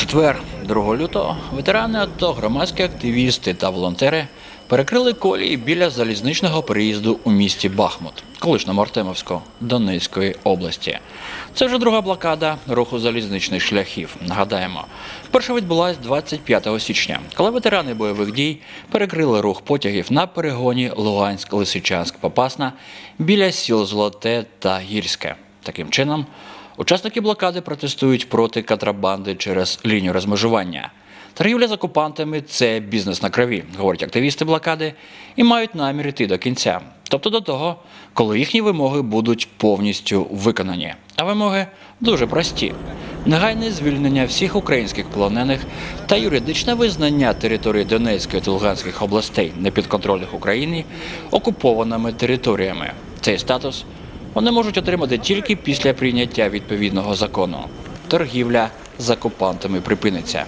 четвер, 2 лютого, ветерани АТО, громадські активісти та волонтери перекрили колії біля залізничного переїзду у місті Бахмут, колишньому Артемовську, Донецької області. Це вже друга блокада руху залізничних шляхів. Нагадаємо, перша відбулась 25 січня, коли ветерани бойових дій перекрили рух потягів на перегоні Луганськ-Лисичанськ-Попасна біля сіл Золоте та Гірське. Таким чином, Учасники блокади протестують проти контрабанди через лінію розмежування. Торгівля з окупантами це бізнес на крові, говорять активісти блокади, і мають намір йти до кінця, тобто до того, коли їхні вимоги будуть повністю виконані. А вимоги дуже прості: негайне звільнення всіх українських полонених та юридичне визнання території Донецької та Луганських областей непідконтрольних Україні окупованими територіями. Цей статус вони можуть отримати тільки після прийняття відповідного закону. Торгівля з окупантами припиниться.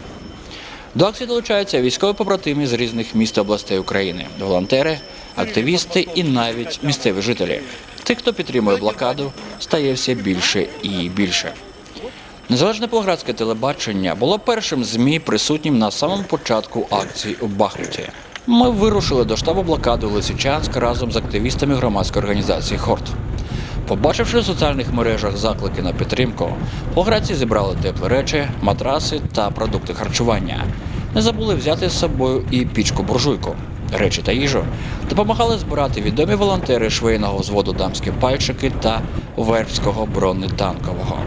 До акції долучаються військові побратими з різних міст областей України, волонтери, активісти і навіть місцеві жителі. Тих, хто підтримує блокаду, стає все більше і більше. Незалежне Павлоградське телебачення було першим ЗМІ присутнім на самому початку акції у Бахмуті. Ми вирушили до штабу блокади Лисичанськ разом з активістами громадської організації Хорт. Побачивши в соціальних мережах заклики на підтримку, поградці зібрали теплі речі, матраси та продукти харчування. Не забули взяти з собою і пічку-буржуйку. Речі та їжу допомагали збирати відомі волонтери швейного взводу дамські пальчики та вербського бронетанкового.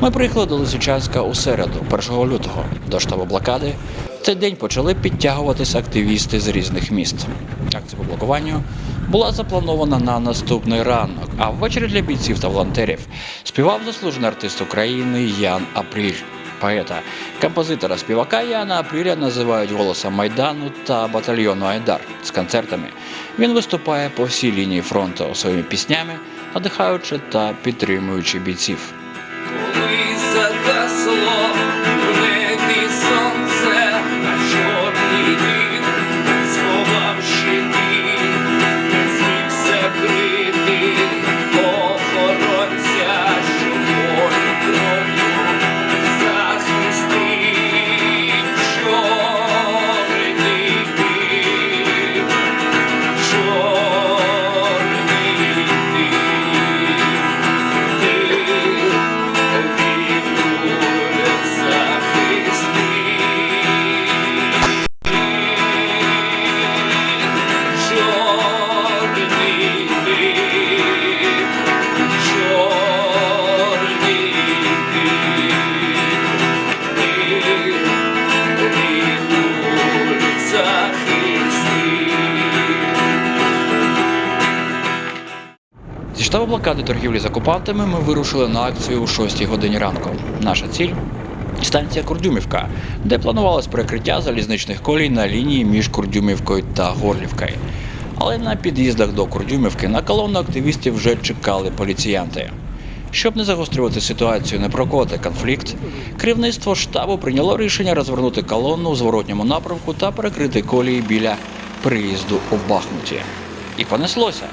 Ми приїхали до Лисичанська у середу, 1 лютого, до штабу блокади. В цей день почали підтягуватися активісти з різних міст. Акція по блокуванню була запланована на наступний ранок, а ввечері для бійців та волонтерів співав заслужений артист України Ян Апріль. Поета, композитора співака Яна Апріля називають голосом Майдану та батальйону Айдар з концертами. Він виступає по всій лінії фронту своїми піснями, надихаючи та підтримуючи бійців. Коли загасло штабу блокади торгівлі з окупантами ми вирушили на акцію о 6 годині ранку. Наша ціль станція Курдюмівка, де планувалось перекриття залізничних колій на лінії між Курдюмівкою та Горлівкою. Але на під'їздах до Курдюмівки на колону активістів вже чекали поліціянти. Щоб не загострювати ситуацію, не прокоти конфлікт, керівництво штабу прийняло рішення розвернути колону у зворотньому напрямку та перекрити колії біля приїзду у Бахмуті. І понеслося.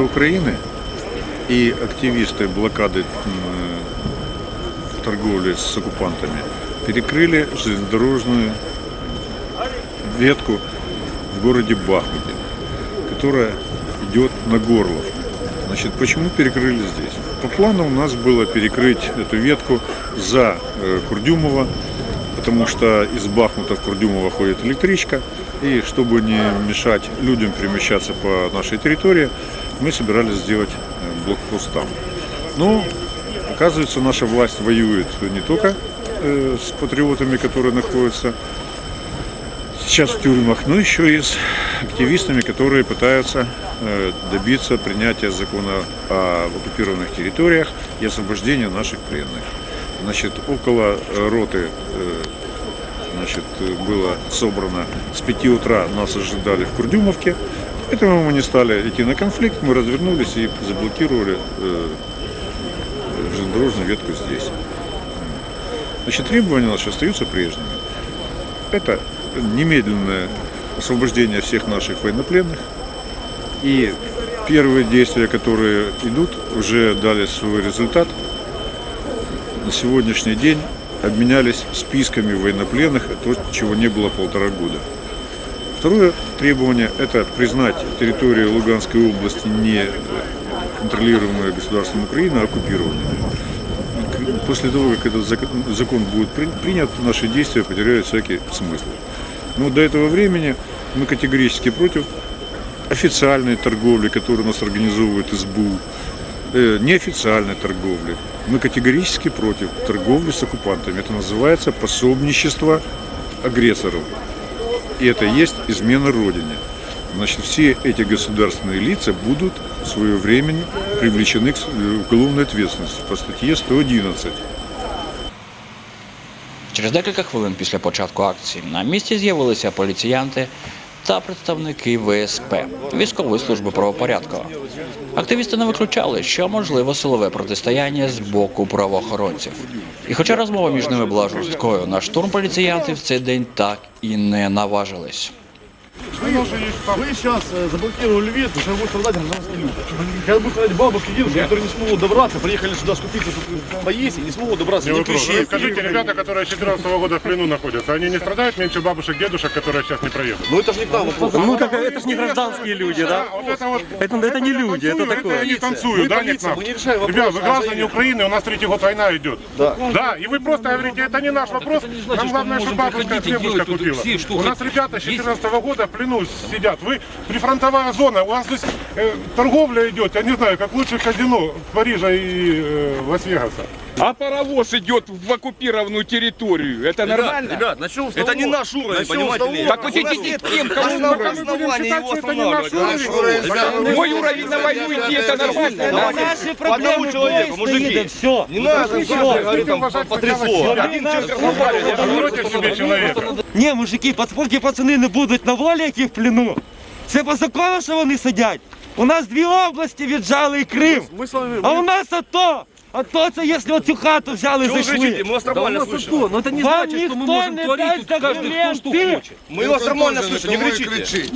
Патриоты Украины и активисты блокады м, торговли с оккупантами перекрыли железнодорожную ветку в городе Бахмуте, которая идет на Горлов. Значит, почему перекрыли здесь? По плану у нас было перекрыть эту ветку за э, Курдюмова, потому что из Бахмута в Курдюмово ходит электричка, и чтобы не мешать людям перемещаться по нашей территории, мы собирались сделать э, блокпост там. Но, оказывается, наша власть воюет не только э, с патриотами, которые находятся сейчас в тюрьмах, но еще и с активистами, которые пытаются э, добиться принятия закона о оккупированных территориях и освобождения наших пленных. Значит, около роты значит, было собрано с 5 утра, нас ожидали в Курдюмовке. Поэтому мы не стали идти на конфликт, мы развернулись и заблокировали э, железнодорожную ветку здесь. Значит, требования наши остаются прежними. Это немедленное освобождение всех наших военнопленных. И первые действия, которые идут, уже дали свой результат. На сегодняшний день обменялись списками военнопленных, то, чего не было полтора года. Второе требование – это признать территорию Луганской области не контролируемой государством Украины, а оккупированной. После того, как этот зак- закон будет при- принят, наши действия потеряют всякий смысл. Но до этого времени мы категорически против официальной торговли, которую нас организовывает СБУ, э, неофициальной торговли. Мы категорически против торговли с оккупантами. Это называется пособничество агрессору. И это и есть измена Родине. Значит, все эти государственные лица будут своевременно привлечены к с- э, уголовной ответственности по статье 111. Через декілька хвилин після початку акції на місці з'явилися поліціянти та представники ВСП військової служби правопорядку. Активісти не виключали, що можливо силове протистояння з боку правоохоронців. І хоча розмова між ними була жорсткою, на штурм поліціянти в цей день так і не наважились. Вы сейчас э, заблокировали ветку, сейчас будут страдать гражданские люди. Сейчас будут страдать бабушки, дедушки, которые не смогут добраться, приехали сюда скупиться, тут поесть и не смогут добраться Не ни ключей. Вы скажите, ребята, которые с 14 года в плену находятся, они не страдают меньше бабушек, дедушек, которые сейчас не проедут? Ну это же не там вопрос. Ну, как, это же не гражданские люди, да? Вот это вот. Это, это не люди, это Это такое. они танцуют, да, нам? не решаем вопрос, Ребят, вы а граждане. Украины, у нас третий год война идет. Да. Да, и вы просто говорите, это не наш вопрос, нам главное, чтобы бабушка хлебушка купила. У нас ребята с 14 года в плену сидят. Вы прифронтовая зона, у вас здесь э, торговля идет, я не знаю, как лучше казино Парижа и э, Лас-Вегаса. А паровоз идет в оккупированную территорию. Это нормально? Ребят, начнем с Это не наш уровень, понимаете? ли? Так вот идите к тем, кому Основ- уровень. основание считать, его что это не наш останавливать. уровень. Ребята, Мой уровень на войну идти, это нормально. да? Давайте Наши по одному проблемы человеку, бой стоит, мужики. и все. Не надо, Все, говорит там уважать по три сначала слова. себя. Один человек разговаривает, а другой Против себе человека. Ні, мужики, пац- поки пацани не будуть на волі, які в плену. Це по закону, що вони сидять. У нас дві області віджали і Крим. Мы с вами... А у нас АТО. АТО це якщо оцю хату взяли, Чего вы кричите? зайшли. Мы вас нормально слышим. Но это не Вам значит, что ніхто мы можем не творить дасть тут каждый кто что документи. хочет. Мы вас нормально слышим, не кричите.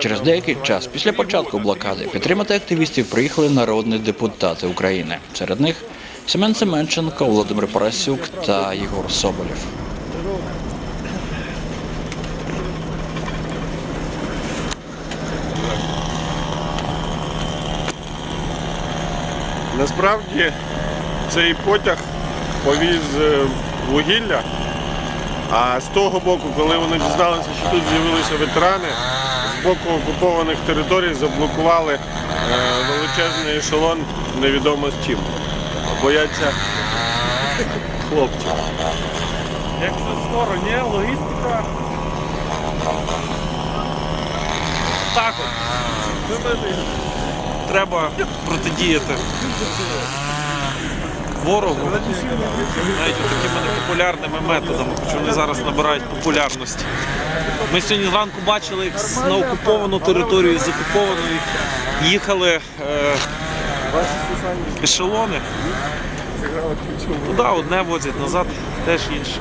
Через деякий час після початку блокади підтримати активістів приїхали народні депутати України. Серед них Семен Семенченко, Володимир Парасюк та Єгор Соболєв. Насправді цей потяг повіз е, вугілля, а з того боку, коли вони дізналися, що тут з'явилися ветерани, з боку окупованих територій заблокували е, величезний ешелон невідомо з чим. Бояться хлопців. Як це скоро, ні? Логістика. Так от. Треба протидіяти ворогу навіть такими непопулярними методами, хоч вони зараз набирають популярності. Ми сьогодні зранку бачили, як на окуповану територію з окупованої їхали е, ешелони. Туди одне возять, назад теж інше.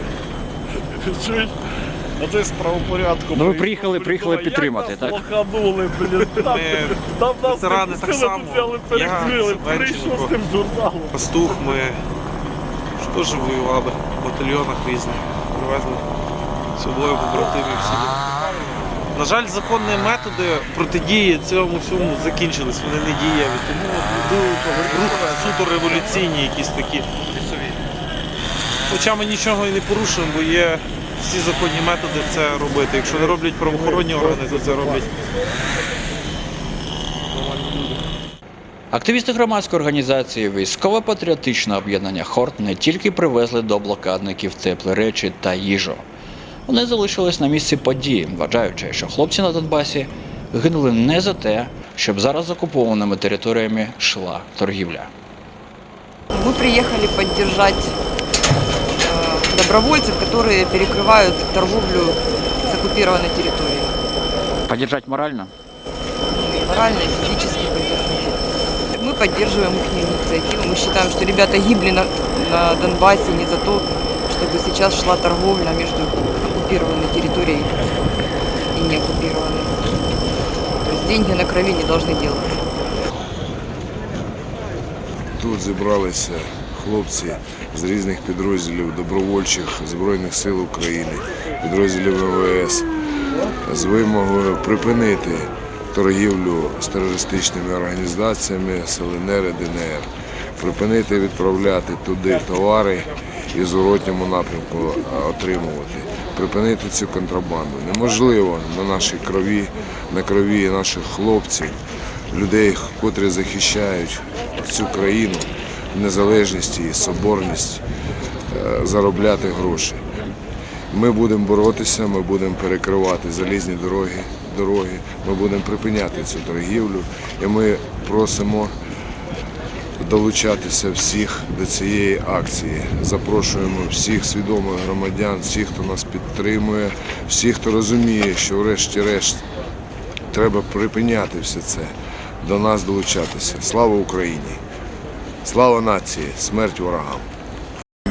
А ти з правопорядку. Ну ви приїхали, приїхали підтримати, так? Лоханули, блін. Там, Ми там нас ветерани так само. тут взяли, перекрили. Семенченко. Прийшов з тим журналом. Пастух, ми ж теж воювали в батальйонах різних, привезли з собою побратимів всі. На жаль, законні методи протидії цьому всьому закінчились, вони не дієві. Тому рух суто революційні якісь такі. Хоча ми нічого і не порушуємо, бо є всі законні методи це робити. Якщо не роблять правоохоронні органи, то це роблять Активісти громадської організації Військово-патріотичне об'єднання Хорт не тільки привезли до блокадників теплі речі та їжу. Вони залишились на місці події, вважаючи, що хлопці на Донбасі гинули не за те, щоб зараз з окупованими територіями йшла торгівля. Мы приехали поддержать э, добровольцев, которые перекрывают торговлю с оккупированной территорией. Поддержать морально? Морально и физически поддерживать. Мы поддерживаем их инициативу. Мы считаем, что ребята гибли на, на Донбассе не за то, чтобы сейчас шла торговля между оккупированной территорией и не оккупированной. То есть деньги на крови не должны делаться. Тут зібралися хлопці з різних підрозділів добровольчих Збройних сил України, підрозділів МВС з вимогою припинити торгівлю з терористичними організаціями з ЛНР і ДНР, припинити відправляти туди товари і в зворотньому напрямку отримувати, припинити цю контрабанду. Неможливо на нашій крові, на крові наших хлопців, людей, котрі захищають цю країну, незалежність і соборність, е, заробляти гроші. Ми будемо боротися, ми будемо перекривати залізні дороги, дороги, ми будемо припиняти цю торгівлю і ми просимо долучатися всіх до цієї акції. Запрошуємо всіх свідомих громадян, всіх, хто нас підтримує, всіх, хто розуміє, що врешті-решт треба припиняти все це, до нас долучатися. Слава Україні! Слава нації! Смерть ворогам!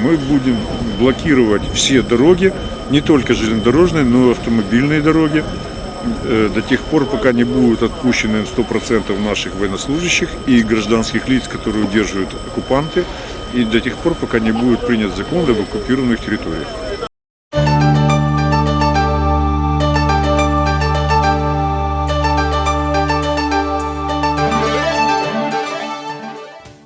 Мы будем блокировать все дороги, не только железнодорожные, но и автомобильные дороги, э, до тех пор, пока не будут отпущены 100% наших военнослужащих и гражданских лиц, которые удерживают оккупанты, и до тех пор, пока не будет принят закон об оккупированных территориях.